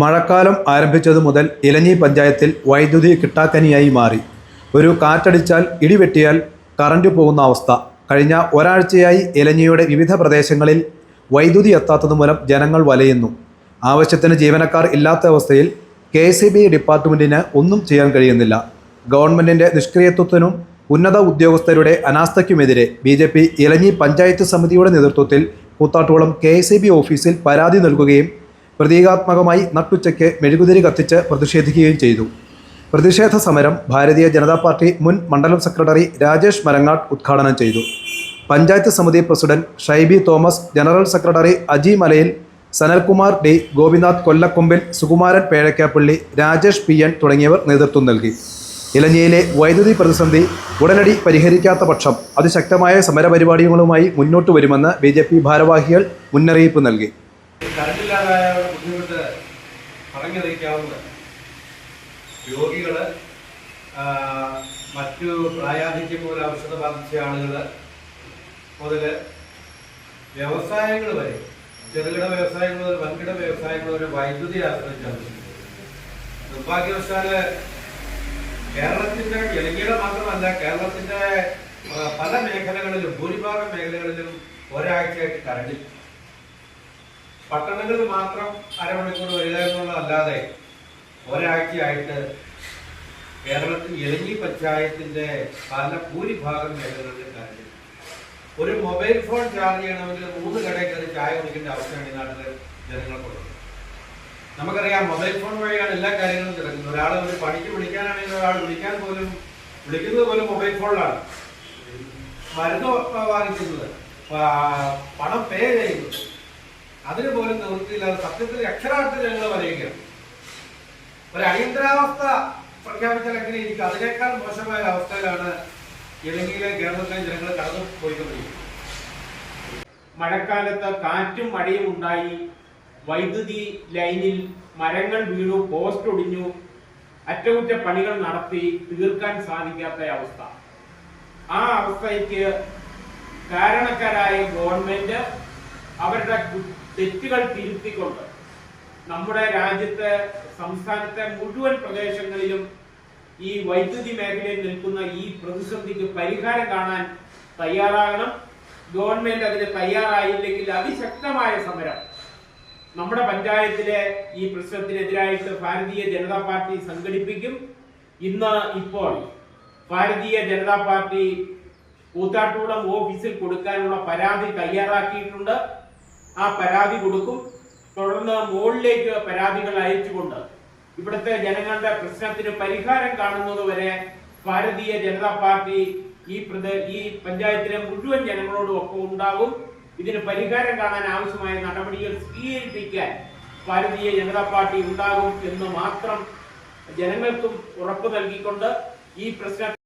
മഴക്കാലം ആരംഭിച്ചതു മുതൽ ഇലഞ്ഞി പഞ്ചായത്തിൽ വൈദ്യുതി കിട്ടാക്കനിയായി മാറി. ഒരു കാറ്റടിച്ചാൽ ഇടിവെട്ടിയാൽ കറണ്ട് പോകുന്ന അവസ്ഥ. കഴിഞ്ഞ ഒരാഴ്ചയായി ഇലഞ്ഞിയുടെ വിവിധ പ്രദേശങ്ങളിൽ വൈദ്യുതി എത്താത്തത് മൂലം ജനങ്ങൾ വലയുന്നു. ആവശ്യത്തിന് ജീവനക്കാർ ഇല്ലാത്ത അവസ്ഥയിൽ കെ സി ബി ഡിപ്പാർട്ട്മെന്റിന് ഒന്നും ചെയ്യാൻ കഴിയുന്നില്ല. ഗവൺമെന്റിന്റെ നിഷ്ക്രിയത്വത്തിനും ഉന്നത ഉദ്യോഗസ്ഥരുടെ അനാസ്ഥയ്ക്കുമെതിരെ B J P Elanji panchayat സമിതിയുടെ നേതൃത്വത്തിൽ കൂത്താട്ടുകുളം കെ എസ് ബി ഓഫീസിൽ പരാതി നൽകുകയും പ്രതീകാത്മകമായി നട്ടുച്ചയ്ക്ക് മെഴുകുതിരി കത്തിച്ച് പ്രതിഷേധിക്കുകയും ചെയ്തു. പ്രതിഷേധ സമരം ഭാരതീയ ജനതാ പാർട്ടി മുൻ മണ്ഡലം സെക്രട്ടറി രാജേഷ് മരങ്ങാട്ട് ഉദ്ഘാടനം ചെയ്തു. പഞ്ചായത്ത് സമിതി president Shaibi Thomas general secretary Aji Malayil Sanalkumar D Gopinath Kollakkombil Sukumaran Pezhakkappally Rajesh P N തുടങ്ങിയവർ നേതൃത്വം നൽകി. ഇലഞ്ഞിയിലെ വൈദ്യുതി പ്രതിസന്ധി ഉടനടി പരിഹരിക്കാത്ത പക്ഷം അതിശക്തമായ സമരപരിപാടികളുമായി മുന്നോട്ട് വരുമെന്ന് ബി ഭാരവാഹികൾ മുന്നറിയിപ്പ് നൽകി. കറണ്ടില്ലാതായ ബുദ്ധിമുട്ട് പറഞ്ഞറിയിക്കാവുന്ന രോഗികൾ ആ, മറ്റു പ്രായാധിക്യം പോലെ ഔഷധ ബാധിച്ച ആളുകൾ മുതൽ വ്യവസായങ്ങൾ വരെ ചെറുകിട വ്യവസായങ്ങൾ മുതൽ വൻകിട വ്യവസായങ്ങൾ വരെ വൈദ്യുതി ആശ്രയിച്ചാണ് നിർഭാഗ്യവശാൽ കേരളത്തിന്റെ ജനകീയ മാത്രമല്ല കേരളത്തിന്റെ പല മേഖലകളിലും ഭൂരിഭാഗം മേഖലകളിലും ഒരാഴ്ചയായിട്ട് കറണ്ടില്ല പട്ടണങ്ങളിൽ മാത്രം അരമണിക്കൂർ വരിക എന്നുള്ളതല്ലാതെ ഒരാഴ്ചയായിട്ട് കേരളത്തിൽ ഇലഞ്ഞി പഞ്ചായത്തിന്റെ പല ഭൂരിഭാഗം മേഖലകളിലും കാര്യം ഒരു മൊബൈൽ ഫോൺ ചാർജ് ചെയ്യണമെങ്കിൽ മൂന്ന് കടയിൽ കയറി ചായ കുടിക്കേണ്ട അവസ്ഥയാണ് ഈ നാട്ടിലെ ജനങ്ങൾക്കുള്ളത്. നമുക്കറിയാം മൊബൈൽ ഫോൺ വഴിയാണ് എല്ലാ കാര്യങ്ങളും നടക്കുന്നത്. ഒരാൾ ഒരു പണിക്ക് വിളിക്കാനാണെങ്കിൽ ഒരാൾ വിളിക്കാൻ പോലും വിളിക്കുന്നത് പോലും മൊബൈൽ ഫോണിലാണ്. മരുന്ന് വാങ്ങിക്കുന്നത് പണം പേ ചെയ്യുന്നത്. അതിന് പോലും നിവൃത്തിയില്ലാതെ സത്യത്തിൽ അക്ഷരാർത്ഥത്തിൽ ഞങ്ങൾ വരയുകയാണ് ഒരു അടിയന്തരാവസ്ഥ പ്രഖ്യാപിച്ചാൽ എങ്ങനെ എനിക്ക് അതിനേക്കാൾ മോശമായ അവസ്ഥയിലാണ് ഇലങ്കിയിലെ കേരളത്തിലെ ജനങ്ങൾ കടന്നു പോയിക്കൊണ്ടിരിക്കുന്നത് മഴക്കാലത്ത് കാറ്റും മഴയും ഉണ്ടായി. വൈദ്യുതി ലൈനിൽ മരങ്ങൾ വീണു പോസ്റ്റ് ഒടിഞ്ഞു. അറ്റകുറ്റപ്പണികൾ നടത്തി തീർക്കാൻ സാധിക്കാത്ത അവസ്ഥ. ആ അവസ്ഥയ്ക്ക് കാരണക്കാരായ ഗവൺമെന്റ് അവരുടെ തെറ്റുകൾ തിരുത്തിക്കൊണ്ട് നമ്മുടെ രാജ്യത്തെ സംസ്ഥാനത്തെ മുഴുവൻ പ്രദേശങ്ങളിലും ഈ വൈദ്യുതി മേഖലയിൽ നിൽക്കുന്ന ഈ പ്രതിസന്ധിക്ക് പരിഹാരം കാണാൻ തയ്യാറാകണം. ഗവൺമെന്റ് അതിന് തയ്യാറായില്ലെങ്കിൽ അതിശക്തമായ സമരം. നമ്മുടെ പഞ്ചായത്തിലെ ഈ പ്രശ്നത്തിനെതിരായിട്ട് ഭാരതീയ ജനതാ പാർട്ടി സംഘടിപ്പിക്കും. ഇന്ന് ഇപ്പോൾ ഭാരതീയ ജനതാ പാർട്ടി കൂത്താട്ടുകുളം ഓഫീസിൽ കൊടുക്കാനുള്ള പരാതി തയ്യാറാക്കിയിട്ടുണ്ട്. ആ പരാതി കൊടുക്കും. തുടർന്ന് മുകളിലേക്ക് പരാതികൾ അയച്ചുകൊണ്ട് ഇവിടുത്തെ ജനങ്ങളുടെ പ്രശ്നത്തിന് പരിഹാരം കാണുന്നതുവരെ ഭാരതീയ ജനതാ പാർട്ടി ഈ ഈ പഞ്ചായത്തിലെ മുഴുവൻ ജനങ്ങളോടും ഒപ്പം ഉണ്ടാകും. ഇതിന് പരിഹാരം കാണാൻ ആവശ്യമായ നടപടികൾ സ്വീകരിപ്പിക്കാൻ ഭാരതീയ ജനതാ പാർട്ടി ഉണ്ടാകും എന്ന് മാത്രം ജനങ്ങൾക്കും ഉറപ്പ് നൽകിക്കൊണ്ട് ഈ പ്രശ്നം